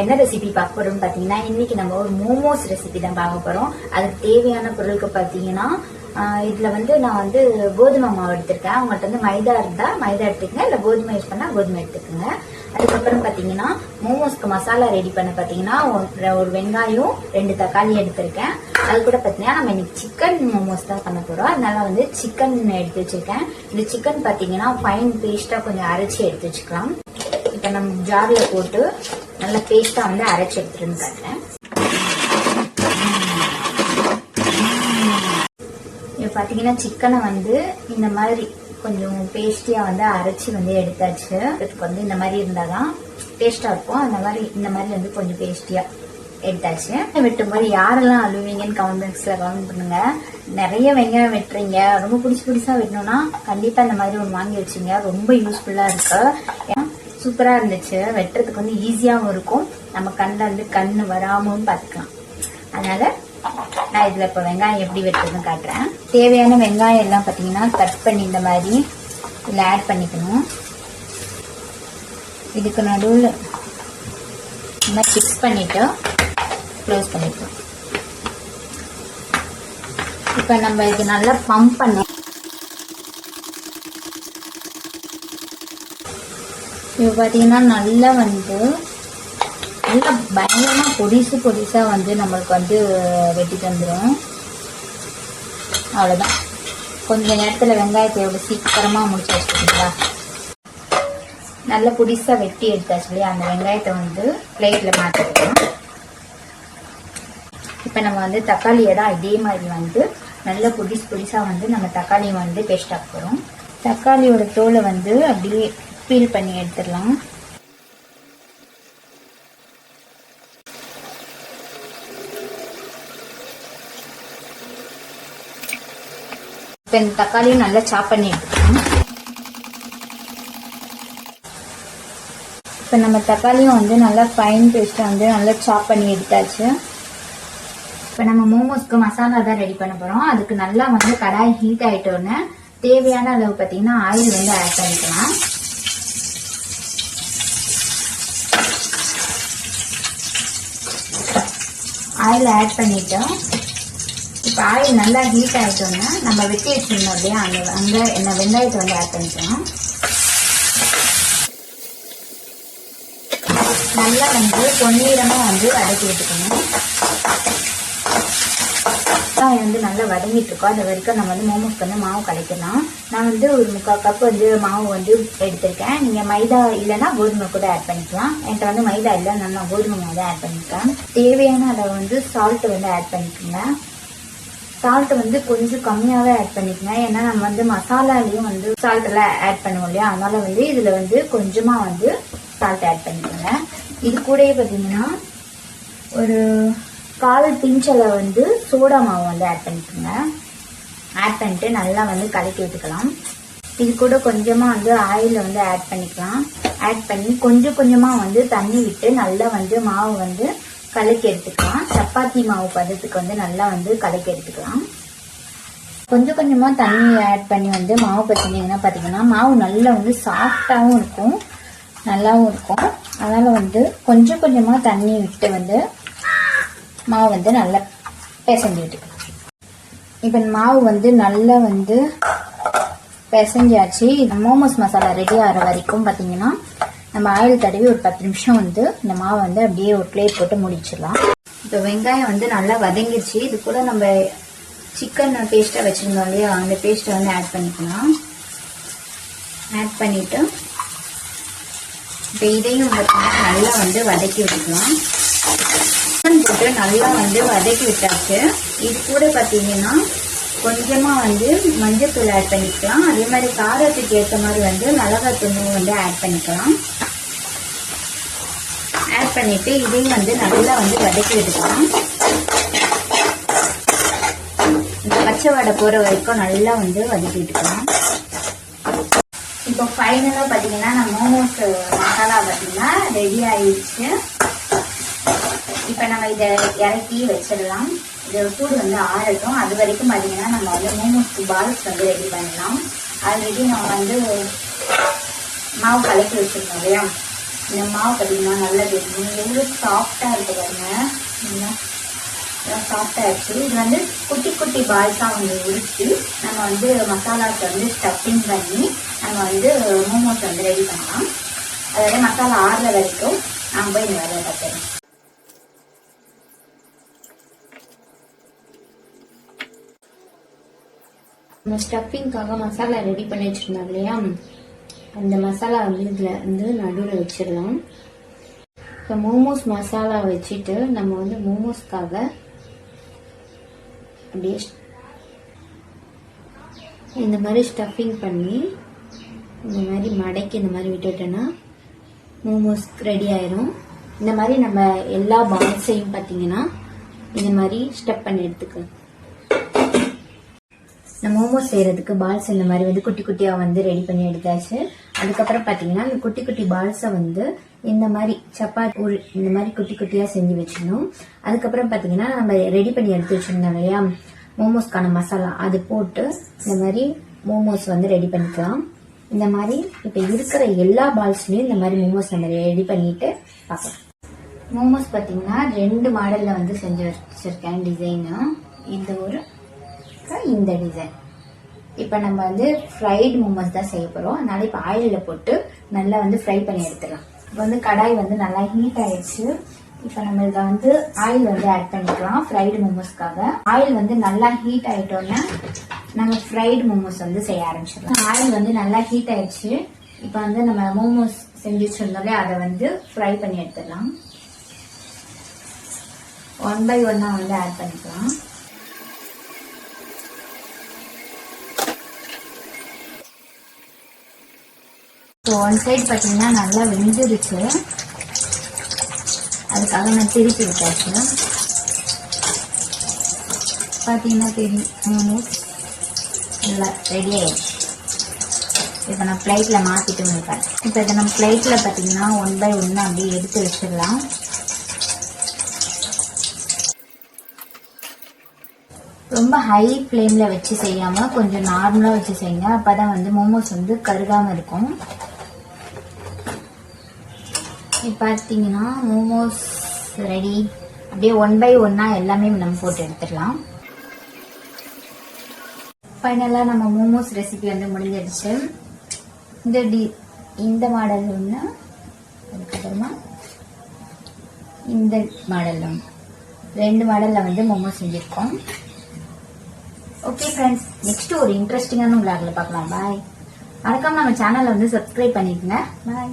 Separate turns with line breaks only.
நம்ம என்ன ரெசிபி பார்க்க போறோம்னு பாத்தீங்கன்னா இன்னைக்கு நம்ம ஒரு மோமோஸ் ரெசிபி தான் பார்க்க போறோம். அதுக்கு தேவையான பொருளுக்கு பாத்தீங்கன்னா இதுல வந்து நான் வந்து கோதுமை மாவு எடுத்திருக்கேன். உங்கள்கிட்ட வந்து மைதா இருந்தா மைதா எடுத்துக்கங்க. இல்ல கோதுமை யூஸ் பண்ணா கோதுமை எடுத்துக்கோங்க. அதுக்கப்புறம் பாத்தீங்கன்னா மோமோஸ்க்கு மசாலா ரெடி பண்ண பாத்தீங்கன்னா ஒரு- ஒரு வெங்காயம் ரெண்டு தக்காளி எடுத்திருக்கேன். அது கூட பாத்தீங்கன்னா நம்ம இன்னைக்கு சிக்கன் மோமோஸ் தான் பண்ண போறோம். அதனால வந்து சிக்கன் எடுத்து வச்சிருக்கேன். இந்த சிக்கன் பாத்தீங்கன்னா ஃபைன் பேஸ்டா கொஞ்சம் அரைச்சி எடுத்து வச்சுக்கலாம். இப்ப நம்ம ஜார்ல போட்டு நல்ல பேஸ்டா வந்து அரைச்சு எடுத்துருந்து காட்டுறேன் இப்போ பார்த்தீங்கன்னா சிக்கனை வந்து இந்த மாதிரி கொஞ்சம் பேஸ்டியாக வந்து அரைச்சி வந்து எடுத்தாச்சு. அதுக்கு வந்து இந்த மாதிரி இருந்தால் தான் டேஸ்ட்டாக இருக்கும். அந்த மாதிரி இந்த மாதிரி வந்து கொஞ்சம் பேஸ்டியாக எடுத்தாச்சு. வெட்டும் போது யாரெல்லாம் அழுவீங்கன்னு கமெண்ட் பாக்ஸில் கமெண்ட் பண்ணுங்க. நிறைய வெங்காயம் வெட்டுறீங்க. ரொம்ப பிடிச்சி புடிச்சா வெட்டணும்னா கண்டிப்பாக இந்த மாதிரி ஒன்று வாங்கி வச்சுங்க. ரொம்ப யூஸ்ஃபுல்லாக இருக்கு. ஏன்னா சூப்பராக இருந்துச்சு. வெட்டுறதுக்கு வந்து ஈஸியாகவும் இருக்கும். நம்ம கண்ணில் வந்து கண்ணு வராமலும் பார்த்துக்கலாம். அதனால நான் இதுல இப்ப வெங்காயம் எப்படி வெட்டுறதுன்னு காட்டுறேன். தேவையான வெங்காயம் எல்லாம் பாத்தீங்கன்னா கட் பண்ணி இந்த மாதிரி இதில் ஆட் பண்ணிக்கணும். இதுக்கு நடுவில் இந்த ஃபிக்ஸ் பண்ணிட்டு க்ளோஸ் பண்ணிக்கலாம். இப்போ நம்ம இது நல்லா பம்ப் பண்ணோம் இப்போ பார்த்தீங்கன்னா நல்லா வந்து நல்லா பயங்கரமாக பொடிசு பொடிசாக வந்து நம்மளுக்கு வந்து வெட்டி தந்துடும் அவ்வளோதான் கொஞ்ச நேரத்தில் வெங்காயத்தை எவ்வளோ சீக்கிரமாக முடிச்சு வச்சுக்கிங்களா? நல்ல பொடிசாக வெட்டி எடுத்தாச்சு இல்லையா? அந்த வெங்காயத்தை வந்து பிளேட்டில் மாற்றிக்கலாம் இப்போ நம்ம வந்து தக்காளியை தான் இதே மாதிரி வந்து நல்ல பொடிசு பொடிசாக வந்து நம்ம தக்காளியை வந்து பேஸ்ட் ஆக்க போகிறோம் தக்காளியோட தோலை வந்து அப்படியே பீல் பண்ணி எடுத்துடலாம். இப்போ இந்த தக்காளியும் நல்லா சாப் பண்ணி எடுத்துக்கலாம் இப்போ நம்ம தக்காளியும் வந்து நல்லா ஃபைன் பேஸ்ட்டை வந்து நல்லா சாப் பண்ணி எடுத்தாச்சு. இப்போ நம்ம மோமோஸ்க்கு மசாலா தான் ரெடி பண்ண போகிறோம் அதுக்கு நல்லா வந்து கடாய் ஹீட் ஆகிட்டோன்னே தேவையான அளவு பார்த்தீங்கன்னா ஆயில் வந்து ஆட் பண்ணிக்கலாம். ஆயில் ஆட் பண்ணிட்டோம். இப்போ ஆயில் நல்லா ஹீட் ஆகிட்டோன்னா நம்ம வெட்டி வச்சிருந்தோம் இல்லையா அந்த அங்கே என்ன வெங்காயத்தை வந்து ஆட் பண்ணிக்கலாம் நல்லா வந்து பொன்னீரமாக வந்து வதக்கி விட்டுக்கணும் வெங்காயம் வந்து நல்லா வதங்கிட்டு இருக்கோம் அது வரைக்கும் நம்ம வந்து மோமோஸ்க்கு வந்து மாவு கலைக்கலாம் நான் வந்து ஒரு முக்கால் கப் வந்து மாவு வந்து எடுத்திருக்கேன். நீங்கள் மைதா இல்லைன்னா கோதுமை கூட ஆட் பண்ணிக்கலாம். என்கிட்ட வந்து மைதா இல்லை நான் கோதுமை மாவு தான் ஆட் பண்ணிக்கிறேன். தேவையான அளவு வந்து சால்ட் வந்து ஆட் பண்ணிக்கோங்க. சால்ட் வந்து கொஞ்சம் கம்மியாகவே ஆட் பண்ணிக்கோங்க. ஏன்னா நம்ம வந்து மசாலாலையும் வந்து சால்ட் எல்லாம் ஆட் பண்ணுவோம் இல்லையா? அதனால வந்து இதில் வந்து கொஞ்சமாக வந்து சால்ட் ஆட் பண்ணிக்கோங்க. இது கூடயே பார்த்தீங்கன்னா ஒரு கால் பிஞ்சளை வந்து சோடா மாவு வந்து ஆட் பண்ணிக்கோங்க. ஆட் பண்ணிட்டு நல்லா வந்து கலக்கி விட்டுக்கலாம் இது கூட கொஞ்சமாக வந்து ஆயில் வந்து ஆட் பண்ணிக்கலாம். ஆட் பண்ணி கொஞ்சம் கொஞ்சமாக வந்து தண்ணி விட்டு நல்லா வந்து மாவு வந்து கலக்கி எடுத்துக்கலாம். சப்பாத்தி மாவு பதத்துக்கு வந்து நல்லா வந்து கலக்கி எடுத்துக்கலாம். கொஞ்சம் கொஞ்சமாக தண்ணி ஆட் பண்ணி வந்து மாவு பற்றினீங்கன்னா பார்த்தீங்கன்னா மாவு நல்லா வந்து சாஃப்டாகவும் இருக்கும். நல்லாவும் இருக்கும். அதனால் வந்து கொஞ்சம் கொஞ்சமாக தண்ணி விட்டு வந்து மாவு வந்து நல்லா பிசைஞ்சிட்டு. இப்போ இந்த மாவு வந்து நல்லா வந்து பிசைஞ்சாச்சு. இந்த மோமோஸ் மசாலா ரெடி ஆகிற வரைக்கும் பார்த்தீங்கன்னா நம்ம ஆயில் தடவி ஒரு பத்து நிமிஷம் வந்து இந்த மாவை வந்து அப்படியே ஒரு பிளேட் போட்டு முடிச்சிடலாம். இப்போ வெங்காயம் வந்து நல்லா வதங்கிடுச்சு இது கூட நம்ம சிக்கன் பேஸ்ட்டாக வச்சுருந்தோம் இல்லையா? அந்த பேஸ்ட்டை வந்து ஆட் பண்ணிக்கலாம். ஆட் பண்ணிவிட்டு இப்போ இதையும் பார்த்தீங்கன்னா நல்லா வந்து வதக்கி விட்டுக்கலாம். சிக்கன் போட்டு நல்லா வந்து வதக்கி விட்டாச்சு. இது கூட பார்த்தீங்கன்னா கொஞ்சமாக வந்து மஞ்சத்தூள் ஆட் பண்ணிக்கலாம். அதே மாதிரி காரத்துக்கு ஏற்ற மாதிரி வந்து மிளகாத்தூள் வந்து ஆட் பண்ணிக்கலாம். ஆட் பண்ணிவிட்டு இதையும் வந்து நல்லா வந்து வதக்கி விடுக்கலாம் இந்த பச்சை வடை போகிற வரைக்கும் நல்லா வந்து வதக்கி விட்டுக்கலாம். இப்போ ஃபைனலாக பார்த்தீங்கன்னா நம்ம மோமோஸ் மசாலா பார்த்தீங்கன்னா ரெடி ஆயிடுச்சு. இப்போ நம்ம இதை இறக்கி வச்சிடலாம். இது கூடு வந்து ஆறட்டும். அது வரைக்கும் பார்த்தீங்கன்னா நம்ம வந்து மோமோஸ்க்கு பால்ஸ் வந்து ரெடி பண்ணலாம். ஆல்ரெடி நம்ம வந்து மாவு கலக்கி வச்சிருக்கோம் இல்லையா? இந்த மாவு பார்த்தீங்கன்னா நல்லா தெரியும். எவ்வளோ சாஃப்டாக இருக்கு பாருங்க. சாஃப்டாக ஆயிடுச்சு இது வந்து குட்டி குட்டி பால்ஸாக வந்து உரிச்சு நம்ம வந்து மசாலாவுக்கு வந்து ஸ்டஃபிங் பண்ணி நம்ம வந்து மோமோஸ் வந்து ரெடி பண்ணலாம். அதாவது மசாலா ஆறுற வரைக்கும் நான் போய் இந்த வேலையை பார்த்துறேன் நம்ம ஸ்டஃபிங்காக மசாலா ரெடி பண்ணி வச்சுருந்தோம் இல்லையா? அந்த மசாலா வந்து இதில் வந்து நடுவில் வச்சிடலாம். இப்போ மோமோஸ் மசாலா வச்சுட்டு நம்ம வந்து மோமோஸ்க்காக அப்படியே இந்த மாதிரி ஸ்டஃபிங் பண்ணி இந்த மாதிரி மடக்கி இந்த மாதிரி விட்டுட்டோன்னா மோமோஸ் ரெடி ஆயிரும். இந்த மாதிரி நம்ம எல்லா பால்ஸையும் பார்த்தீங்கன்னா இந்த மாதிரி ஸ்டெப் பண்ணி எடுத்துக்கலாம். நான் மோமோஸ் செய்யறதுக்கு பால்ஸ் இந்த மாதிரி வந்து குட்டி குட்டியாக வந்து ரெடி பண்ணி எடுத்தாச்சு. அதுக்கப்புறம் பார்த்தீங்கன்னா இந்த குட்டி குட்டி பால்ஸை வந்து இந்த மாதிரி சப்பாத்தி ஒரு இந்த மாதிரி குட்டி குட்டியாக செஞ்சு வச்சிடணும். அதுக்கப்புறம் பார்த்தீங்கன்னா நம்ம ரெடி பண்ணி எடுத்து வச்சிருந்தோம் இல்லையா? மோமோஸ்க்கான மசாலா அது போட்டு இந்த மாதிரி மோமோஸ் வந்து ரெடி பண்ணிக்கலாம். இந்த மாதிரி இப்போ இருக்கிற எல்லா பால்ஸ்லையும் இந்த மாதிரி மோமோஸ் நம்ம ரெடி பண்ணிட்டு பார்க்கலாம். மோமோஸ் பார்த்தீங்கன்னா ரெண்டு மாடலில் வந்து செஞ்சு வச்சிருக்கேன் டிசைனு இந்த ஒரு அப்புறம் இந்த டிசைன் இப்போ நம்ம வந்து ஃப்ரைடு மோமோஸ் தான் செய்ய போகிறோம் அதனால இப்போ ஆயிலில் போட்டு நல்லா வந்து ஃப்ரை பண்ணி எடுத்துடலாம். இப்போ வந்து கடாய் வந்து நல்லா ஹீட் ஆயிடுச்சு. இப்போ நம்ம இதில் வந்து ஆயில் வந்து ஆட் பண்ணிக்கலாம் ஃப்ரைடு மோமோஸ்க்காக ஆயில் வந்து நல்லா ஹீட் ஆகிட்டோன்னே நம்ம ஃப்ரைடு மோமோஸ் வந்து செய்ய ஆரம்பிச்சிடலாம். ஆயில் வந்து நல்லா ஹீட் ஆயிடுச்சு. இப்போ வந்து நம்ம மோமோஸ் செஞ்சு வச்சிருந்தோம்ல அதை வந்து ஃப்ரை பண்ணி எடுத்துடலாம். ஒன் பை ஒன்னாக வந்து ஆட் பண்ணிக்கலாம். ஸோ ஒன் சைடு பார்த்தீங்கன்னா நல்லா வெந்துருச்சு. அதுக்காக நான் திருப்பி விட்டாச்சு. பார்த்தீங்கன்னா தெரியும். நல்லா ரெடி ஆயிடுச்சு. இப்போ நான் பிளேட்டில் மாற்றிட்டு வந்துட்டேன் இப்போ இதை நம்ம ஃப்ளைட்டில் பார்த்தீங்கன்னா ஒன் பை ஒன்று அப்படியே எடுத்து வச்சிடலாம். ரொம்ப ஹை ஃப்ளேமில் வச்சு செய்யாமல் கொஞ்சம் நார்மலாக வச்சு செய்யுங்க. அப்போ தான் வந்து மோமோஸ் வந்து கருகாமல் இருக்கும். இப்போ பார்த்தீங்கன்னா மோமோஸ் ரெடி அப்படியே ஒன் பை ஒன்னா எல்லாமே நம்ம போட்டு எடுத்துடலாம். ஃபைனலாக நம்ம மோமோஸ் ரெசிபி வந்து முடிஞ்சிடுச்சு இந்த டி இந்த மாடல் ஒன்று அதுக்கப்புறமா இந்த மாடல் ஒன்று ரெண்டு மாடலில் வந்து மோமோஸ் செஞ்சுருக்கோம். ஓகே ஃப்ரெண்ட்ஸ் நெக்ஸ்ட் ஒரு இன்ட்ரெஸ்டிங்கான விளாக்ல பார்க்கலாம். பாய் மறக்காம நம்ம சேனலை வந்து சப்ஸ்கிரைப் பண்ணிக்கங்க. பாய்